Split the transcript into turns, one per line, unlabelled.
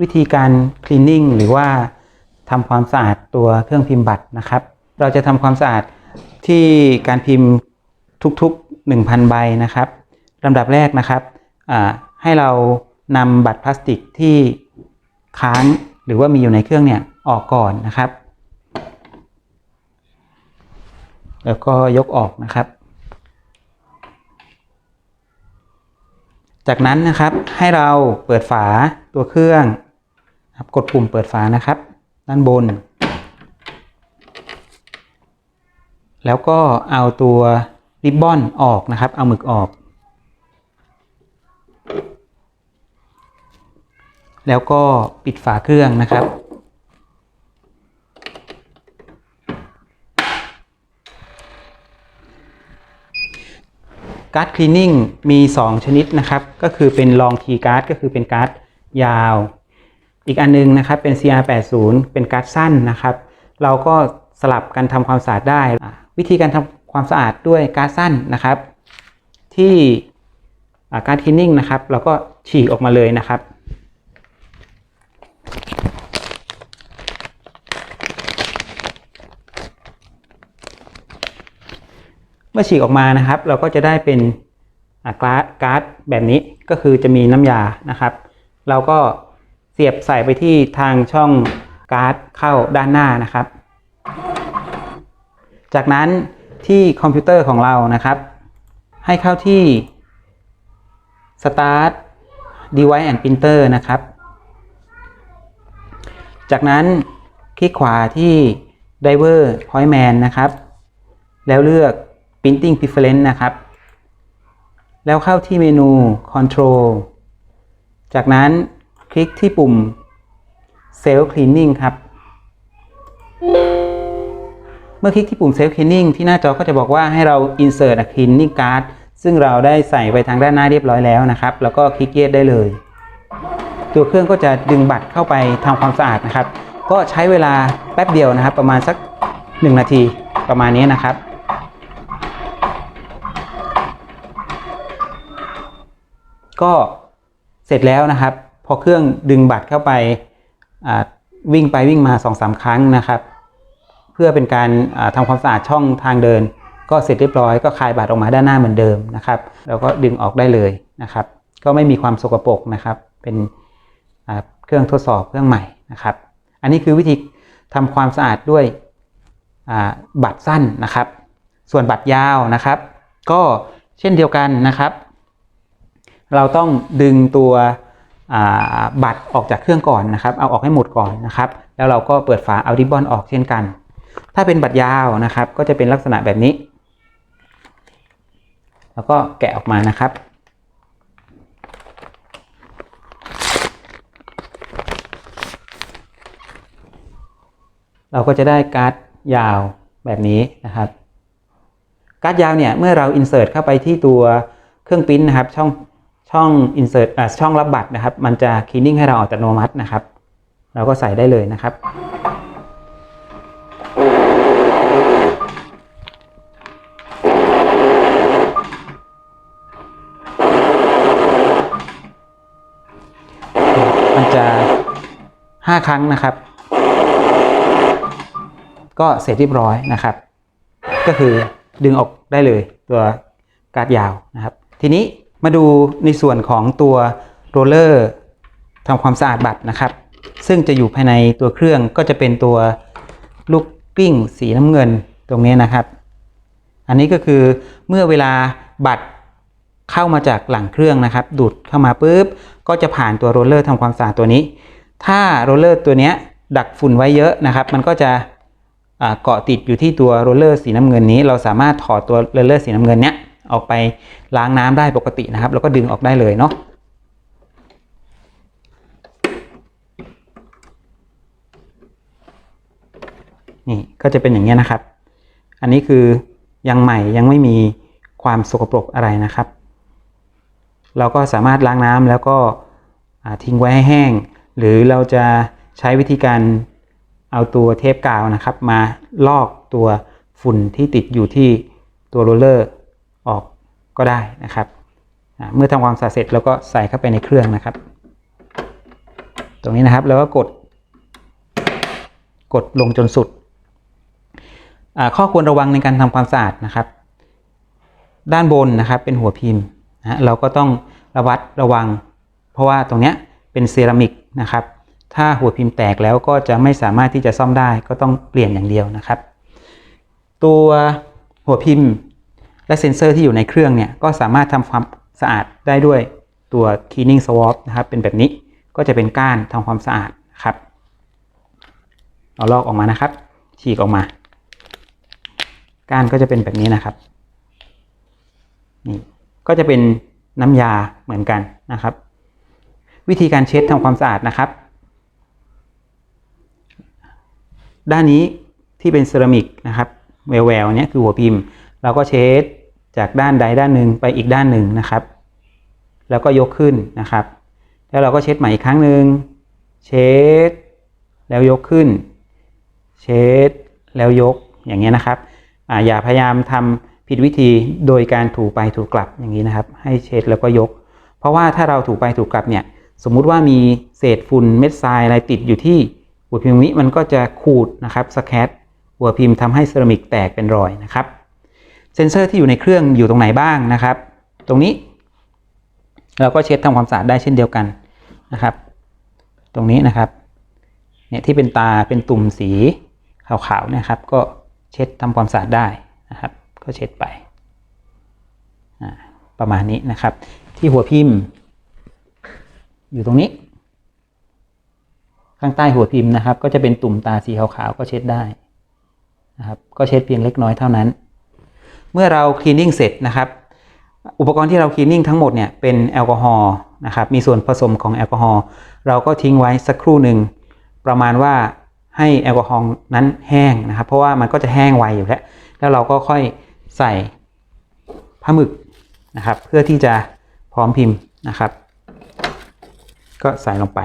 วิธีการ cleaning หรือว่าทำความสะอาดตัวเครื่องพิมพ์บัตรนะครับ เราจะทำความสะอาดที่การพิมพ์ทุกๆ 1,000 ใบนะครับลำดับแรกนะครับให้เรานำบัตรพลาสติกที่ค้างหรือว่ามีอยู่ในเครื่องเนี่ยออกก่อนนะครับ แล้วก็ยกออกนะครับ จากนั้นนะครับให้เราเปิดฝาตัวเครื่อง ครับกดปุ่มเปิดฝานะครับ ด้านบน แล้วก็เอาตัวริบบอนออกนะครับ เอาหมึกออก แล้วก็ปิดฝาเครื่องนะครับ การ์ดคลีนนิ่งมี 2 ชนิดนะครับ ก็คือเป็นลองทีการ์ดก็คือเป็นการ์ดยาว อีกอันนึงนะครับเป็น CR80 เป็นการ์ดสั้นนะครับ เราก็สลับกันทำความสะอาดได้ วิธีการทำความสะอาดด้วยการ์ดสั้นนะครับ ที่อ่าการ์ดคีนนิ่งนะครับเราก็ฉีกออกมาเลยนะครับเมื่อฉีกออกมานะครับ เราก็จะได้เป็นการ์ดการ์ดแบบนี้ก็คือจะมีน้ำยานะครับ เราก็ เสียบใส่ไปที่ทางช่องการ์ดเข้าด้านหน้านะครับ จากนั้นที่คอมพิวเตอร์ของเรานะครับ ให้เข้าที่ Start Device and Printer นะครับ จากนั้นคลิกขวาที่ Driver Point Man นะครับ แล้วเลือก Printing Preference นะครับ แล้วเข้าที่เมนู Control จากนั้น คลิกที่ปุ่ม Self Cleaning ครับ เมื่อคลิกที่ปุ่ม Self Cleaning ที่หน้าจอก็จะบอกว่าให้เรา Insert a Cleaning Card ซึ่งเราได้ใส่ไปทางด้านหน้าเรียบร้อยแล้วนะครับ แล้วก็คลิก Yes ได้เลย ตัวเครื่องก็จะดึงบัตรเข้าไปทำความสะอาดนะครับ ก็ใช้เวลาแป๊บเดียวนะครับ ประมาณสัก 1 นาทีประมาณนี้นะครับก็เสร็จแล้วนะครับ อเครื่องดึงบัตรเข้าไปวิ่งไปวิ่งมา2อสาครั้งนะครับ เพื่อเป็นการอ่าทำความสะอาดช่องทางเดิน ก็เสร็จเรียบร้อยก็คลายบัตรออกมาด้านหน้าเหมือนเดิมนะครับแล้วก็ดึงออกได้เลยนะครับ ก็ไม่มีความสกปรกนะครับ เป็นเครื่องทดสอบเครื่องใหม่นะครับ อันนี้คือวิธีทำความสะอาดด้วยอ่าบัตรสั้นนะครับ ส่วนบัตรยาวนะครับ ก็เช่นเดียวกันนะครับ เราต้องดึงตัว บัตรออกจากเครื่องก่อนนะครับ เอาออกให้หมดก่อนนะครับ แล้วเราก็เปิดฝาเอาริบบอนออกเช่นกัน ถ้าเป็นบัตรยาวนะครับ ก็จะเป็นลักษณะแบบนี้ แล้วก็แกะออกมานะครับเราก็จะได้การ์ดยาวแบบนี้นะครับ การ์ดยาวเนี่ยเมื่อเรา insert เข้าไปที่ตัวเครื่องปริ้นนะครับ ช่อง ช่อง insert อ่าช่องรับบัตรนะครับ มันจะ cleaning ให้เราอัตโนมัตินะครับ เราก็ใส่ได้เลยนะครับ มันจะ 5 ครั้งนะครับ ก็เสร็จเรียบร้อยนะครับ ก็คือดึงออกได้เลยตัวการ์ดยาวนะครับ ทีนี้ มาดูในส่วนของตัวโรลเลอร์ทำความสะอาดบัตรนะครับ ซึ่งจะอยู่ภายในตัวเครื่องก็จะเป็นตัวลูกกลิ้งสีน้ำเงินตรงนี้นะครับ อันนี้ก็คือเมื่อเวลาบัตรเข้ามาจากหลังเครื่องนะครับ ดูดเข้ามาปุ๊บก็จะผ่านตัวโรลเลอร์ทำความสะอาดตัวนี้ ถ้าโรลเลอร์ตัวนี้ดักฝุ่นไว้เยอะนะครับ มันก็จะเกาะติดอยู่ที่ตัวโรลเลอร์สีน้ำเงินนี้ เราสามารถถอดตัวโรลเลอร์สีน้ำเงินเนี้ย ออกไปล้างน้ำได้ปกตินะครับ แล้วก็ดึงออกได้เลยเนาะนี่ก็จะเป็นอย่างนี้นะครับ อันนี้คือยังใหม่ยังไม่มีความสกปรกอะไรนะครับ เราก็สามารถล้างน้ำแล้วก็ทิ้งไว้ให้แห้ง หรือเราจะใช้วิธีการเอาตัวเทปกาวนะครับ มาลอกตัวฝุ่นที่ติดอยู่ที่ตัวโรลเลอร์ ออกก็ได้นะครับ เมื่อทำความสะอาดเสร็จแล้วก็ใส่เข้าไปในเครื่องนะครับ ตรงนี้นะครับแล้วก็กด กดลงจนสุด ข้อควรระวังในการทำความสะอาดนะครับ ด้านบนนะครับเป็นหัวพิมพ์นะฮะเราก็ต้องระวัดระวัง เพราะว่าตรงเนี้ยเป็นเซรามิกนะครับ ถ้าหัวพิมพ์แตกแล้วก็จะไม่สามารถที่จะซ่อมได้ก็ต้องเปลี่ยนอย่างเดียวนะครับ ตัวหัวพิมพ์ และเซ็นเซอร์ที่อยู่ในเครื่องเนี่ยก็สามารถทำความสะอาดได้ด้วยตัว cleaning swab นะครับ เป็นแบบนี้ก็จะเป็นก้านทำความสะอาดครับเอาลอกออกมานะครับ ฉีกออกมา ก้านก็จะเป็นแบบนี้นะครับนี่ก็จะเป็นน้ำยาเหมือนกันนะครับ วิธีการเช็ดทำความสะอาดนะครับ ด้านนี้ที่เป็นเซรามิกนะครับแววๆเนี้ยคือหัวพิมพ์ เราก็เช็ด จากด้านใดด้านหนึ่งไปอีกด้านหนึ่งนะครับ แล้วก็ยกขึ้นนะครับ แล้วเราก็เช็ดใหม่อีกครั้งหนึ่งเช็ดแล้วยกขึ้น เช็ดแล้วยกอย่างเงี้ยนะครับออย่าพยายามทำผิดวิธีโดยการถูไปถูกลับอย่างนี้นะครับ ให้เช็ดแล้วก็ยก เพราะว่าถ้าเราถูไปถูกกลับเนี่ยสมมุติว่ามีเศษฝุ่นเม็ดทรายอะไรติดอยู่ที่หัวพิมพ์นี้มันก็จะขูดนะครับสแคตหัวพิมพ์ทำให้เซรามิกแตกเป็นรอยนะครับ ซนเซอร์ที่อยู่ในเครื่องอยู่ตรงไหนบ้างนะครับ ตรงนี้ เราก็เช็ดทำความสะอาดได้เช่นเดียวกันนะครับ ตรงนี้นะครับเนี่ยที่เป็นตาเป็นตุ่มสีขาวๆนะครับ ก็เช็ดทำความสะอาดได้นะครับ ก็เช็ดไปอ่าประมาณนี้นะครับ ที่หัวพิมพ์ อยู่ตรงนี้ ข้างใต้หัวพิมพ์นะครับ ก็จะเป็นตุ่มตาสีขาวๆก็เช็ดได้นะครับ ก็เช็ดเพียงเล็กน้อยเท่านั้น เมื่อเราคลีนนิ่งเสร็จนะครับ อุปกรณ์ที่เราคลีนนิ่งทั้งหมดเนี่ยเป็นแอลกอฮอล์นะครับ มีส่วนผสมของแอลกอฮอล์เราก็ทิ้งไว้สักครู่หนึ่งประมาณว่าให้แอลกอฮอล์นั้นแห้งนะครับ เพราะว่ามันก็จะแห้งไวอยู่แล้ว แล้วเราก็ค่อยใส่ผ้าหมึกนะครับ เพื่อที่จะพร้อมพิมพ์นะครับ ก็ใส่ลงไป